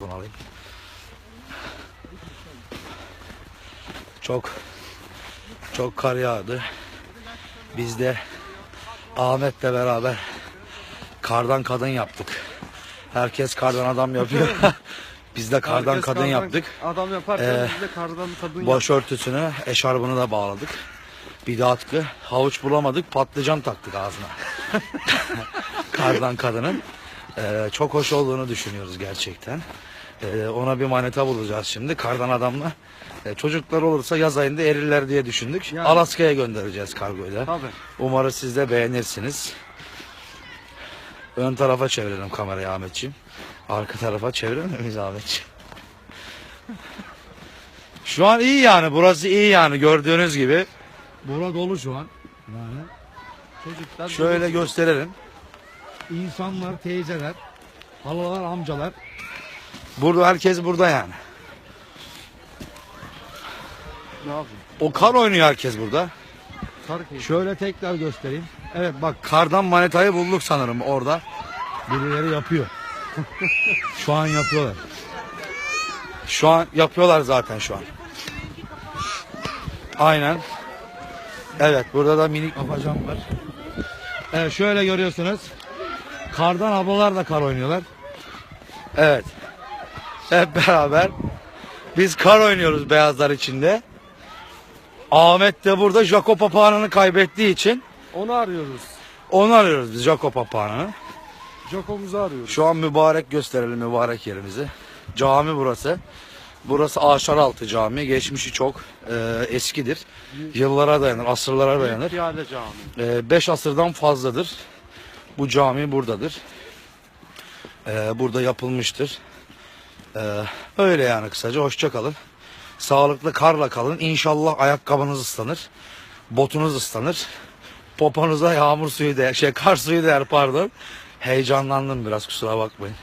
Bunu alayım. Çok çok kar yağdı. Biz de Ahmet'le beraber kardan kadın yaptık. Herkes kardan adam yapıyor. Biz de kardan Herkes kadın kardan yaptık. Adam yaparken Ee, biz de kardan kadın yaptık. Başörtüsünü, eşarbını da bağladık. Bir de atkı. Havuç bulamadık, patlıcan taktık ağzına. Kardan kadının. Ee, çok hoş olduğunu düşünüyoruz gerçekten. Ee, ona bir maneta bulacağız şimdi. Kardan adamla. Ee, çocuklar olursa yaz ayında erirler diye düşündük. Yani. Alaska'ya göndereceğiz kargoyla. Tabii. Umarım siz de beğenirsiniz. Ön tarafa çevirelim kamerayı Ahmetciğim. Arka tarafa çevirelim miyiz Ahmetciğim? Şu an iyi yani. Burası iyi yani gördüğünüz gibi. Bura dolu şu an. Yani. Çocuklar Şöyle gösterelim. İnsanlar, teyzeler, halalar, amcalar. Burada herkes burada yani. ne yapayım? O kar oynuyor herkes burada. Kar keyfi. Şöyle tekrar göstereyim. Evet bak kardan manetayı bulduk sanırım orada. Birileri yapıyor. şu an yapıyorlar. Şu an yapıyorlar zaten şu an. Aynen. Evet burada da minik afacan var. Evet şöyle görüyorsunuz. Kardan ablalar da kar oynuyorlar. Evet. Hep beraber biz kar oynuyoruz beyazlar içinde. Ahmet de burada Jaco papağanını kaybettiği için Onu arıyoruz. onu arıyoruz biz Jaco papağanını. Jaco'muzu arıyoruz. Şu an mübarek gösterelim mübarek yerimizi. Cami burası. Burası Aşaraltı Cami. Geçmişi çok e, eskidir. Yıllara dayanır, asırlara dayanır. Piyade Cami. E, beş asırdan fazladır. Bu cami buradadır. E, burada yapılmıştır. E, öyle yani kısaca. Hoşça kalın. Sağlıklı karla kalın. İnşallah ayakkabınız ıslanır. Botunuz ıslanır. Poponuza yağmur suyu değer, şey kar suyu değer pardon. Heyecanlandım biraz kusura bakmayın.